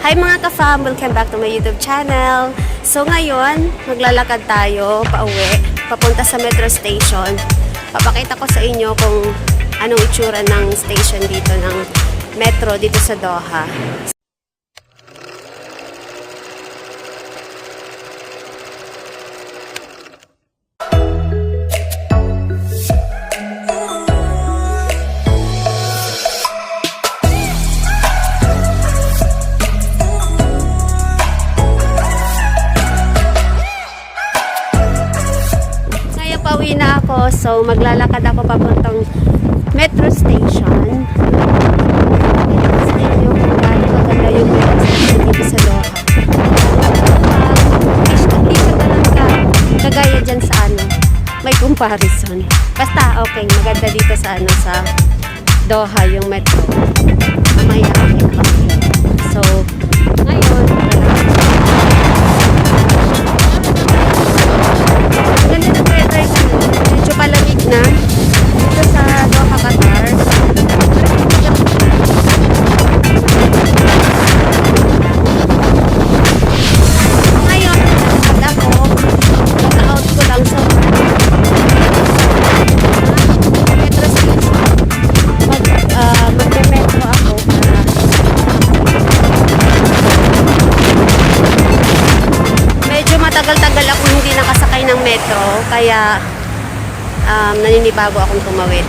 Hi mga ka-fam! Welcome back to my YouTube channel. So ngayon, maglalakad tayo pauwi, papunta sa metro station. Papakita ko sa inyo kung anong itsura ng station dito ng metro dito sa Doha. Ako, so maglalakad ako papuntang metro station. Ko sa inyo kung gaano station dito sa Doha. Kagaya dyan sa ano, may comparison. Basta okay, maganda dito sa ano, sa Doha yung metro. Mamaya okay. So, listener. Naninibago akong tumawid.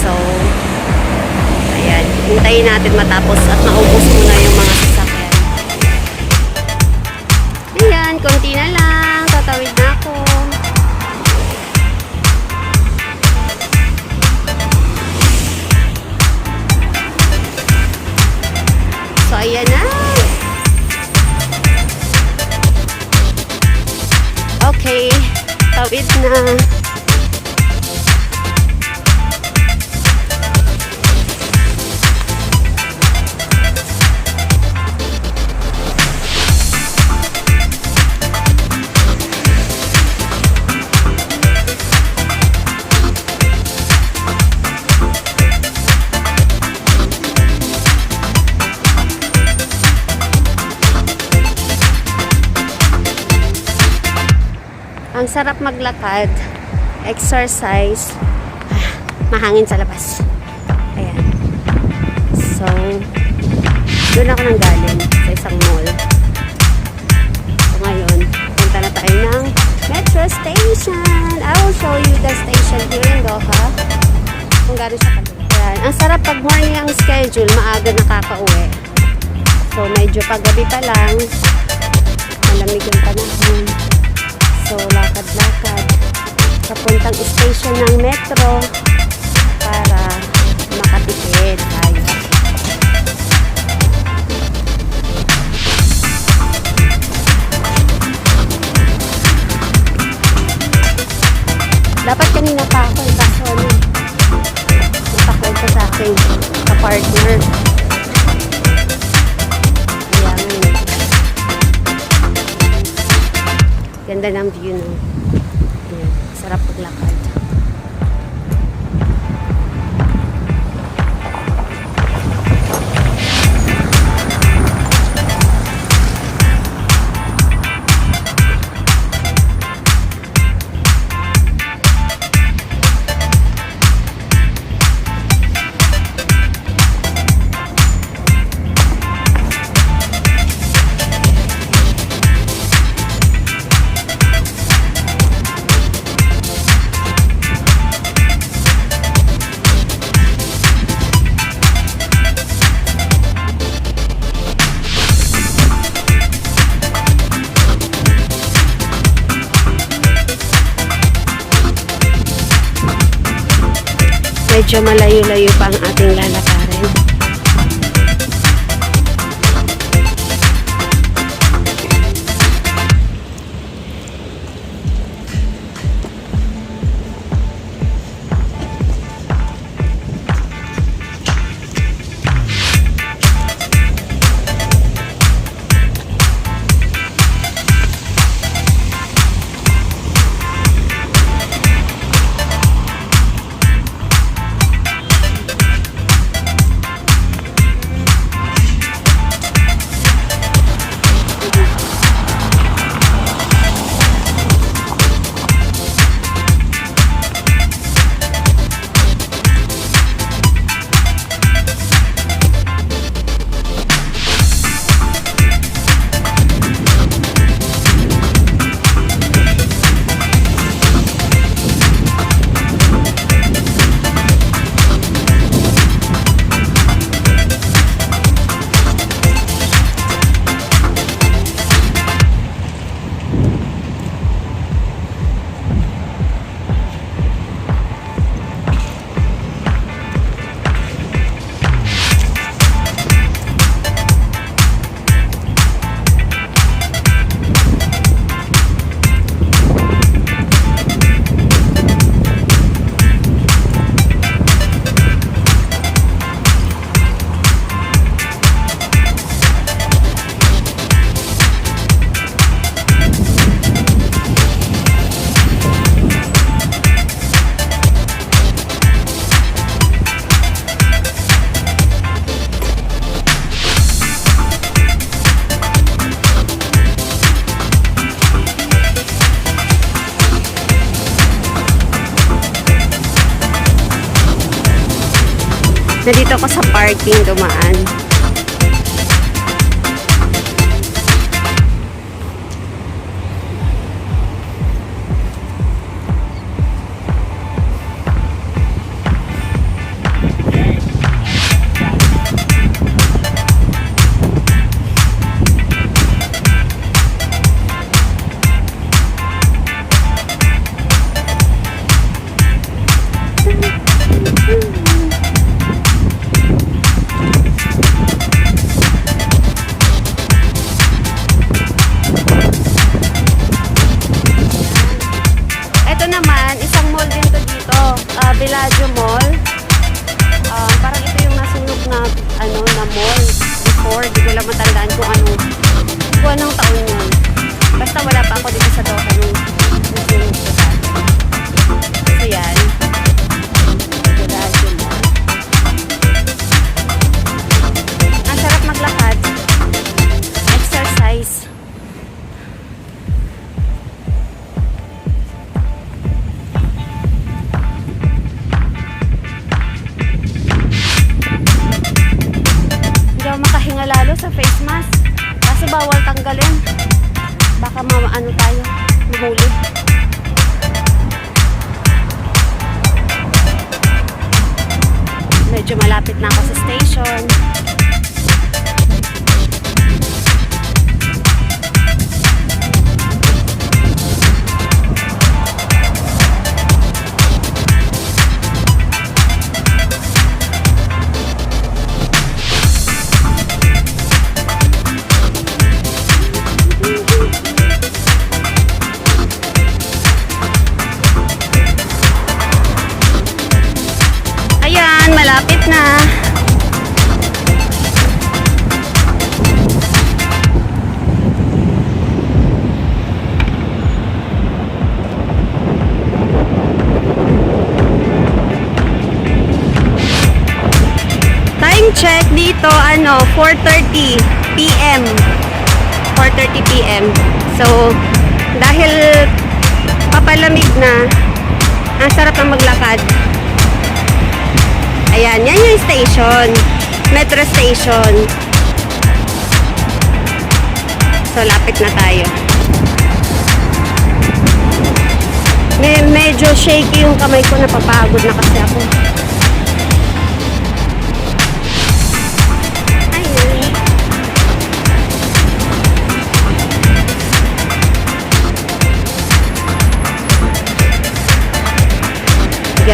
So ayan. Hintayin natin matapos at maubos muna yung mga sasakyan. Ayan konti na lang. Tatawid na ako. So ayan na. Okay, tawid na. Sarap maglakad, exercise, ah, mahangin sa labas. Ayan. So, doon ako nang galing sa isang mall. So, ngayon, punta na tayo ng metro station. I will show you the station here in Doha. Kung gano'n siya kalula. Ayan. Ang sarap pag morning schedule, maaga nakaka-uwi. So, medyo paggabi pa lang, malamig yung panahon. So, lakad-lakad. Papuntang station ng metro para makatipid tayo. Dapat kanina pa ako, kaso ano, napakwento sa akin, ka-partner. Kaya Ganda ng view, no? Ayan, sarap paglakad. Medyo malayo-layo pa ang ating lalakarin. Parking dumaan. Bellagio Mall. Ah, parang ito yung nasunog na, ano, na mall before. Di ko lang matandaan kung anong, kung anong taon yun. Basta wala pa ako dito sa Doha nung nasunog ko. So yan. Face mask. Kasi bawal tanggalin. Baka maano tayo, mahuli. Medyo malapit na ako sa station. 4.30 p.m. 4.30 p.m. So, dahil papalamig na, ang sarap na maglakad. Ayan, yan yung station. Metro station. So, lapit na tayo. May, medyo shaky yung kamay ko. Napapagod na kasi ako.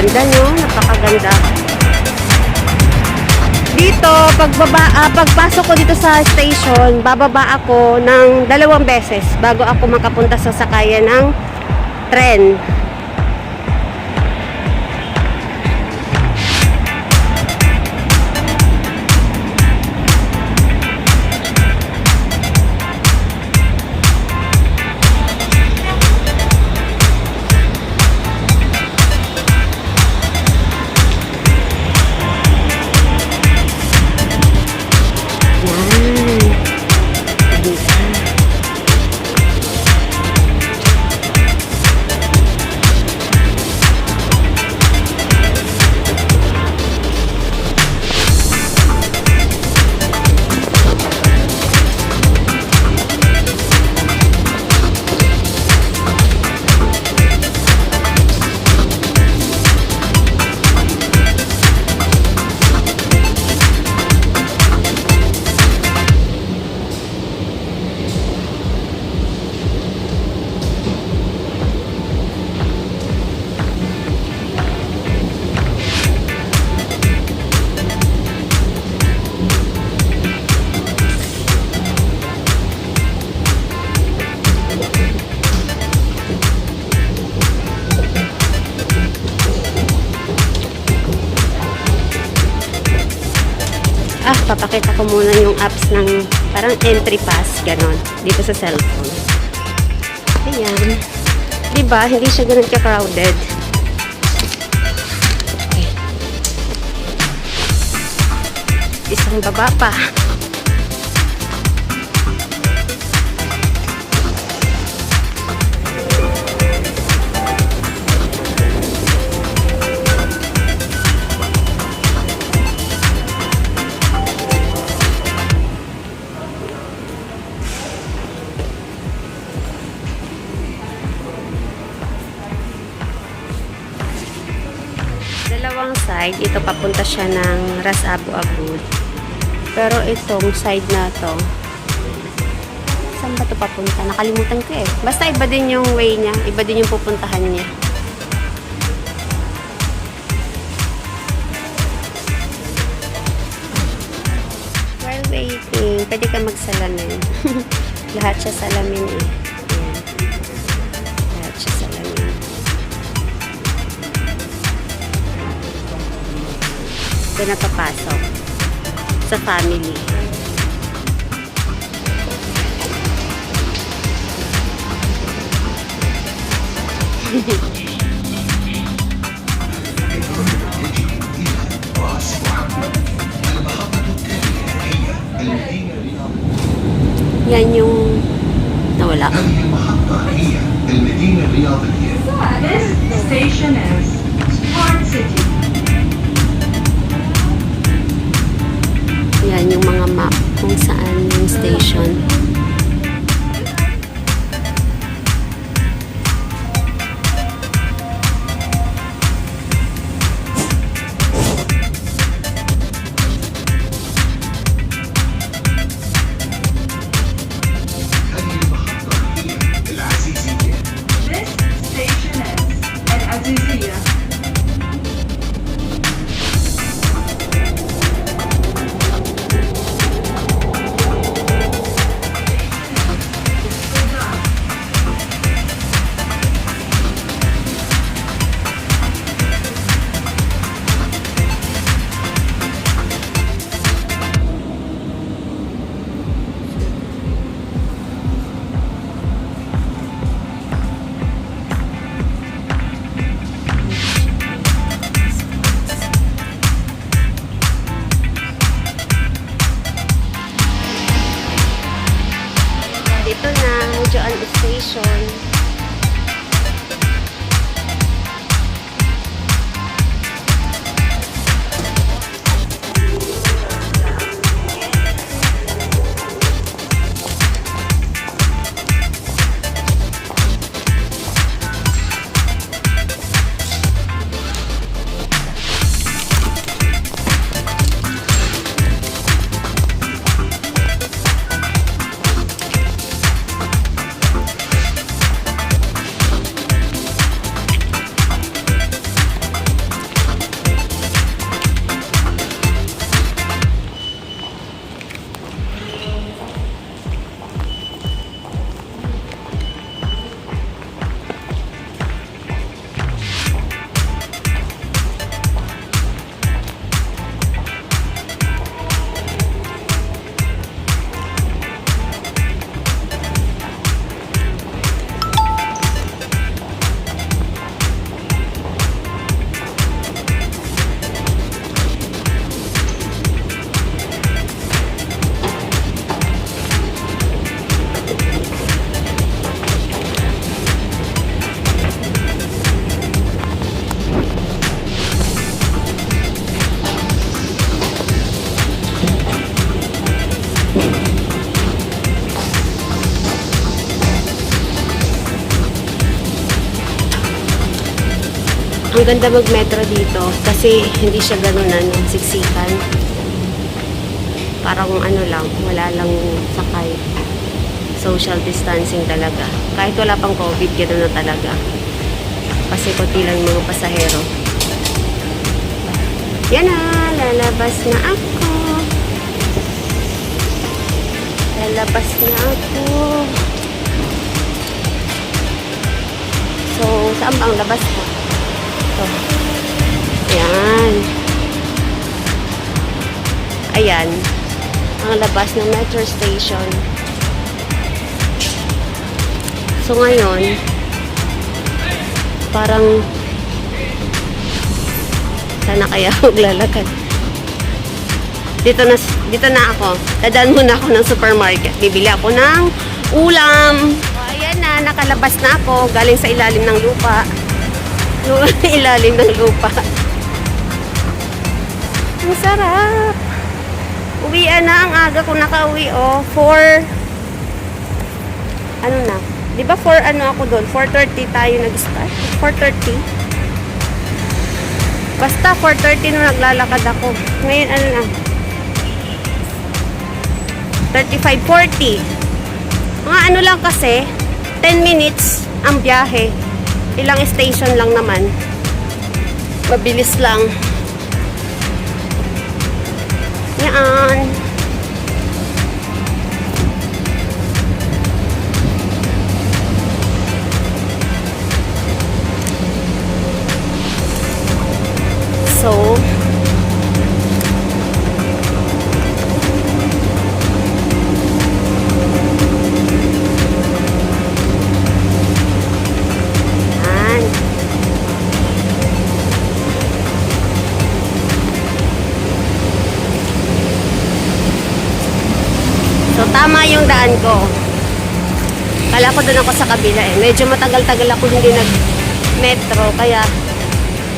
Ganda nyo. Napakaganda. Dito, pagbaba, ah, pagpasok ko dito sa station, bababa ako ng dalawang beses bago ako makapunta sa sakayan ng tren. Ko muna yung apps ng parang entry pass, ganon, dito sa cellphone. Ayan. Diba, hindi siya ganun ka-crowded. Okay. Isang baba pa. Side. Ito papunta siya ng Ras Abu Abud. Pero itong side na to, saan ba ito papunta? Nakalimutan ko eh. Basta iba din yung way niya. Iba din yung pupuntahan niya. While waiting, pwede ka magsalamin. Lahat siya salamin eh. ka na papasok sa family. Yan yung nawala. Station is Yan yung mga map kung saan yung station. Ang ganda mag-metro dito kasi hindi siya ganun ano, siksikan. Parang ano lang, wala lang sakay. Social distancing talaga. Kahit wala pang COVID, gano'n na talaga. Kasi konti lang mga pasahero. Yan na, lalabas na ako. Lalabas na ako. So, saan ba ang labas ko? Ito. Ayan. Ayan. Ang labas ng metro station. So ngayon, parang sana kaya maglalakad. Dito na, dito na ako. Dadaan muna ako ng supermarket. Bibili ako ng ulam. Ayan na, nakalabas na ako. Galing sa ilalim ng lupa. ilalim ng lupa. Ang sarap. Uwian na ang aga ko nakauwi oh. 4 ano na? 'Di ba 4 ano ako doon? 4:30 tayo nag-start. 4:30. Basta 4.30 nung naglalakad ako. Ngayon ano na? 35.40. Mga ano lang kasi, 10 minutes ang biyahe. Ilang station lang naman. Mabilis lang. Yan. Ko doon ako sa kabila eh. Medyo matagal-tagal ako hindi nag-metro. Kaya,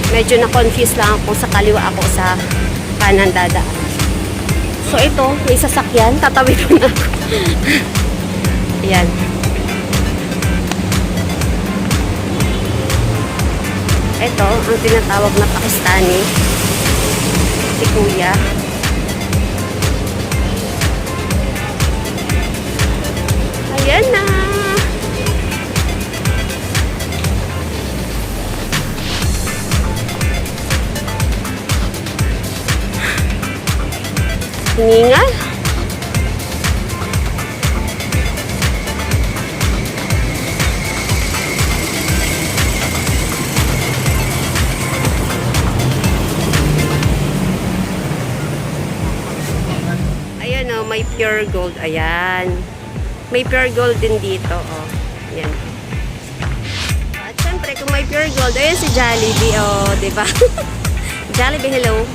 medyo na-confuse lang ako sa kaliwa ako sa kanan dadaan. So, ito, may sasakyan. Tatawid ko na ako. Ayan. Ito, ang tinatawag na Pakistani. Si Kuya. Ayan na. Hiningal. Ayan o, may pure gold. Ayan. May pure gold din dito, oh. Ayan. At syempre, kung may pure gold, ayan si Jollibee, oh, di ba? Jollibee, hello.